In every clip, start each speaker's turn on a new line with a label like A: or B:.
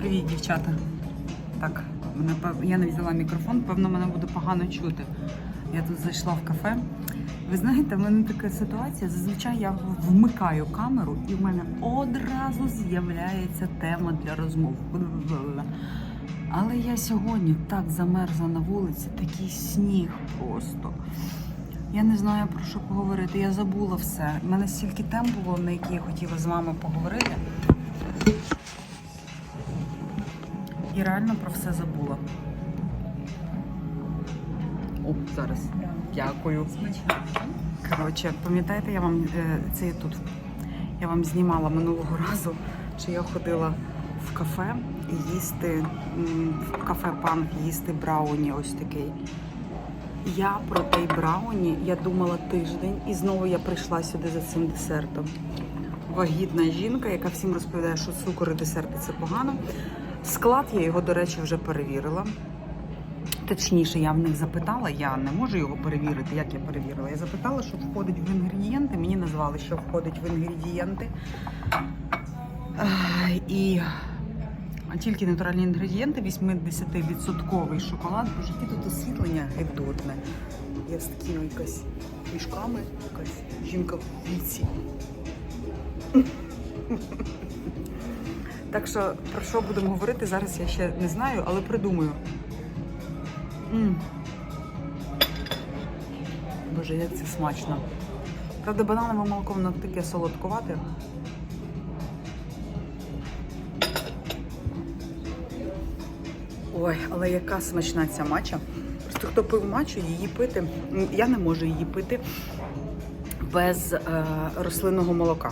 A: Привіт, дівчата. Так, я не взяла мікрофон, певно, мене буде погано чути. Я тут зайшла в кафе. Ви знаєте, в мене така ситуація. Зазвичай я вмикаю камеру і в мене одразу з'являється тема для розмов. Але я сьогодні так замерзла на вулиці, такий сніг просто. Я не знаю про що поговорити. Я забула все. У мене стільки тем було, на які я хотіла з вами поговорити. І реально про все забула. О, зараз. Дякую. Коротше, пам'ятаєте, я вам е, це я тут. Я вам знімала минулого разу, що я ходила в кафе і їсти в кафе панк їсти брауні ось такий. Я про той брауні я думала тиждень, і знову я прийшла сюди за цим десертом. Вагітна жінка, яка всім розповідає, що цукор і десерти це погано. Склад я його, до речі, вже перевірила. Точніше, я в них запитала, я не можу його перевірити, як я перевірила. Я запитала, що входить в інгредієнти. Мені назвали, що входить в інгредієнти. І тільки натуральні інгредієнти, 80% шоколад. Боже, яке тут освітлення гидотне. Я з такими якась мішками, якась жінка в віці. Так що про що будемо говорити зараз, я ще не знаю, але придумаю. м Боже, як це смачно. Правда, бананове молоко воно таке солодкувате. Ой, але яка смачна ця мача. Просто хто пив мачу, її пити. Я не можу її пити без е, рослинного молока.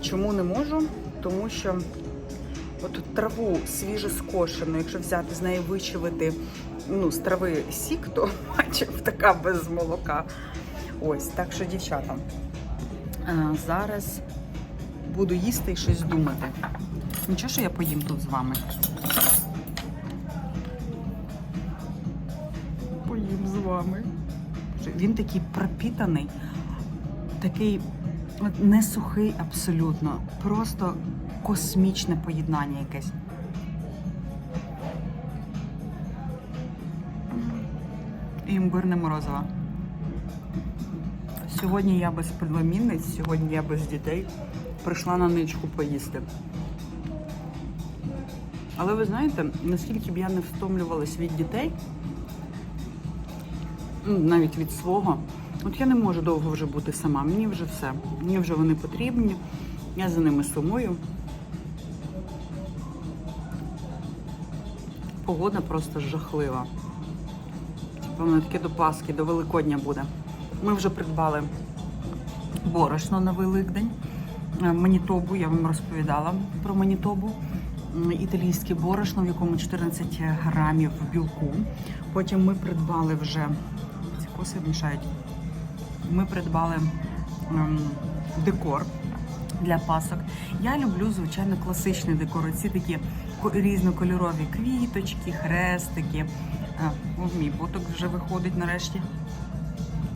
A: Чому не можу? Тому що от траву свіжо скошену, якщо взяти з неї вичавити ну, з трави сік, то мача така без молока. Ось, так що, дівчата, е, зараз буду їсти і щось думати. Нічого, що я поїм тут з вами. Поїм з вами. Він такий пропітаний, такий не сухий абсолютно, просто космічне поєднання якесь. І імбирне морозиво. Сьогодні я без племінниць, сьогодні я без дітей. Прийшла на ничку поїсти. Але ви знаєте, наскільки б я не втомлювалась від дітей, ну, навіть від свого, от я не можу довго вже бути сама. Мені вже все. Мені вже вони потрібні. Я за ними сумую. Погода просто жахлива. Типу, вона таке до Пасхи, до Великодня буде. Ми вже придбали борошно на Великдень. Е, Манітобу, я вам розповідала про Манітобу. Італійське борошно, в якому 14 грамів білку. Потім ми придбали вже ці коси мішають. Ми придбали ем, декор для пасок. Я люблю, звичайно, класичний декор. Ці такі різнокольорові квіточки, хрестики. А, мій боток вже виходить нарешті.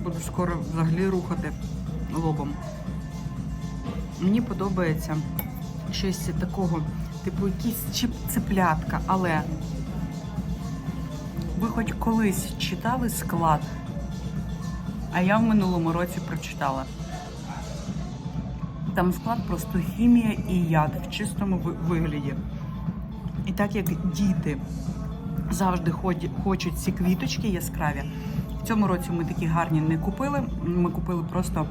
A: Буду скоро взагалі рухати лобом. Мені подобається щось такого, типу якісь чіп- цеплятка, але ви хоч колись читали склад, а я в минулому році прочитала. Там склад просто хімія і яд в чистому вигляді. І так як діти завжди хочуть ці квіточки яскраві, в цьому році ми такі гарні не купили. Ми купили просто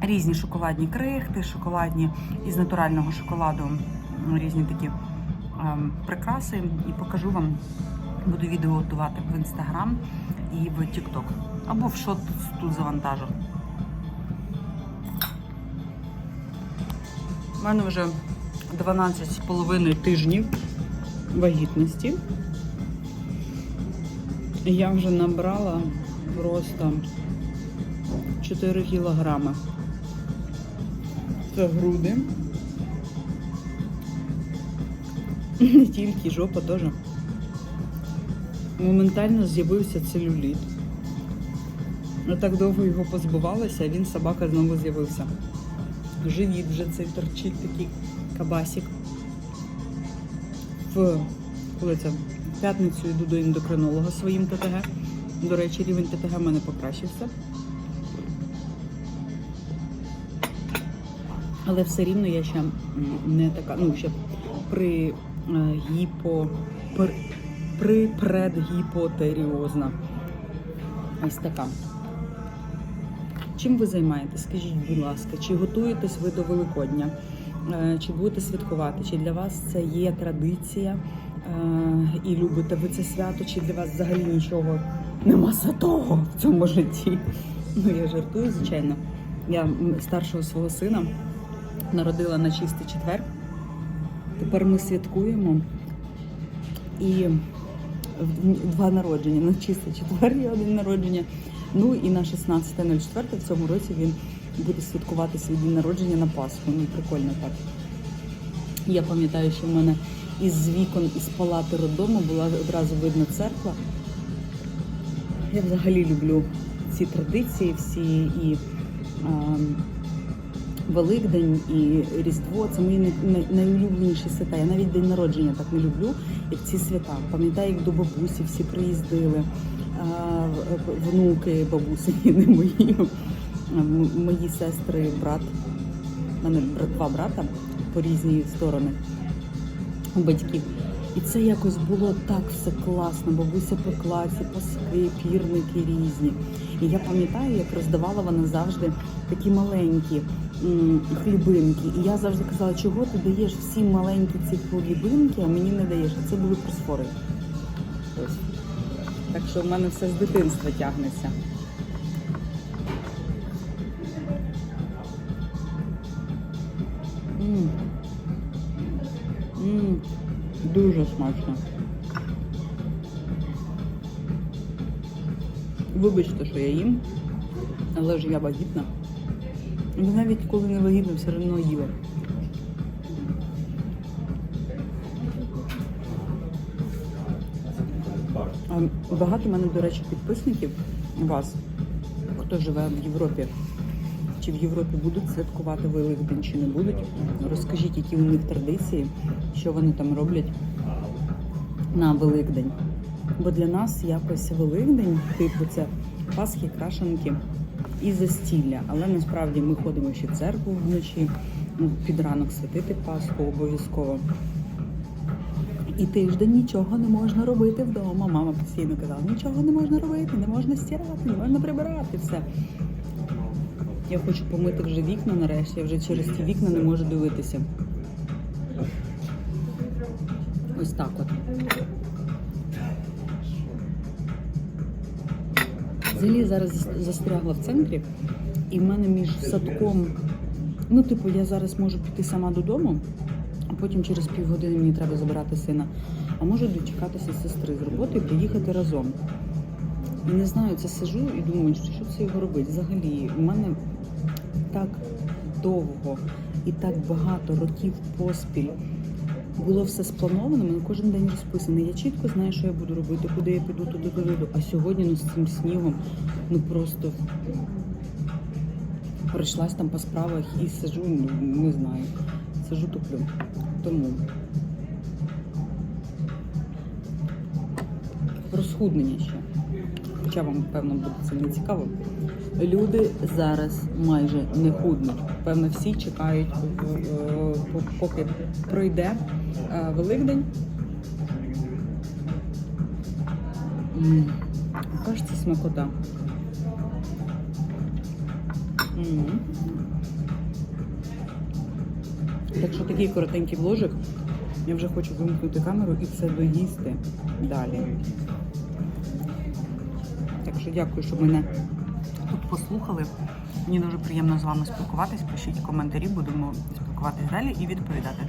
A: різні шоколадні крихти, шоколадні із натурального шоколаду, різні такі ем, прикраси. І покажу вам, буду відео готувати в інстаграм і в Тікток. Або в що тут, тут завантажу. У мене вже 12 з половиною тижнів вагітності. Я вже набрала просто 4 кілограми. Це груди. Не тільки жопа теж. Моментально з'явився целюліт. Я так довго його позбувалася, а він собака знову з'явився. Живіт вже цей торчить такий кабасик. в коли це п'ятницю йду до ендокринолога своїм ТТГ. До речі, рівень ТТГ в мене покращився. Але все рівно я ще не така, ну ще при е, гіпо, при, при предгіпотеріозна. Ось така. Чим ви займаєтесь? Скажіть, будь ласка, чи готуєтесь ви до Великодня? Е, Чи будете святкувати? Чи для вас це є традиція е, і любите ви це свято? Чи для вас взагалі нічого нема святого в цьому житті? Ну я жартую, звичайно. Я старшого свого сина народила на чистий четвер. Тепер ми святкуємо і два народження. На чистий четвер є один народження. Ну і на 16.04 в цьому році він буде святкувати свій день народження на Пасху. Ну, прикольно так. Я пам'ятаю, що в мене із вікон, із палати роддому була одразу видно церква. Я взагалі люблю ці традиції всі і а, Великдень і Різдво це мої най- най- найулюбленіші свята. Я навіть день народження так не люблю, як ці свята. Пам'ятаю, як до бабусі всі приїздили, внуки бабусі, не мої, мої сестри, брат. У мене два брата по різні сторони батьків. І це якось було так все класно. Бабуся пекла ці паски, пірники різні. І я пам'ятаю, як роздавала вона завжди такі маленькі хлібинки. І я завжди казала, чого ти даєш всім маленькі ці хлібинки, а мені не даєш. А це були просфори. Так що в мене все з дитинства тягнеться. М, Дуже смачно. Вибачте, що я їм, але ж я вагітна. Навіть коли не вагітна, все одно їла. Багато в мене, до речі, підписників вас, хто живе в Європі. Чи в Європі будуть святкувати Великдень, чи не будуть? Розкажіть, які у них традиції, що вони там роблять на Великдень. Бо для нас якось Великдень, типу, це Пасхи, крашенки і застілля. Але насправді ми ходимо ще в церкву вночі, ну, під ранок святити Пасху обов'язково. І тиждень нічого не можна робити вдома. Мама постійно казала, нічого не можна робити, не можна стирати, не можна прибирати все. Я хочу помити вже вікна нарешті, я вже через ті вікна не можу дивитися. Ось так от. Взагалі зараз застрягла в центрі, і в мене між садком. Ну, типу, я зараз можу піти сама додому, потім через півгодини мені треба забирати сина. А можу дочекатися сестри з роботи і приїхати разом. І не знаю, це сижу і думаю, що це його робить. Взагалі, у мене так довго і так багато років поспіль було все сплановано, мене кожен день розписано. Я чітко знаю, що я буду робити, куди я піду, туди, туди. А сьогодні ну, з цим снігом ну просто пройшлась там по справах і сижу, ну не знаю. Сижу туплю. Тому розхуднення ще. Хоча вам, певно, буде це не цікаво. Люди зараз майже не худнуть. Певно, всі чекають, е, поки пройде е, Великдень. Це смакота. Так що такий коротенький вложик. Я вже хочу вимкнути камеру і все доїсти далі. Так що дякую, що мене тут послухали. Мені дуже приємно з вами спілкуватись. Пишіть коментарі, будемо спілкуватись далі і відповідати.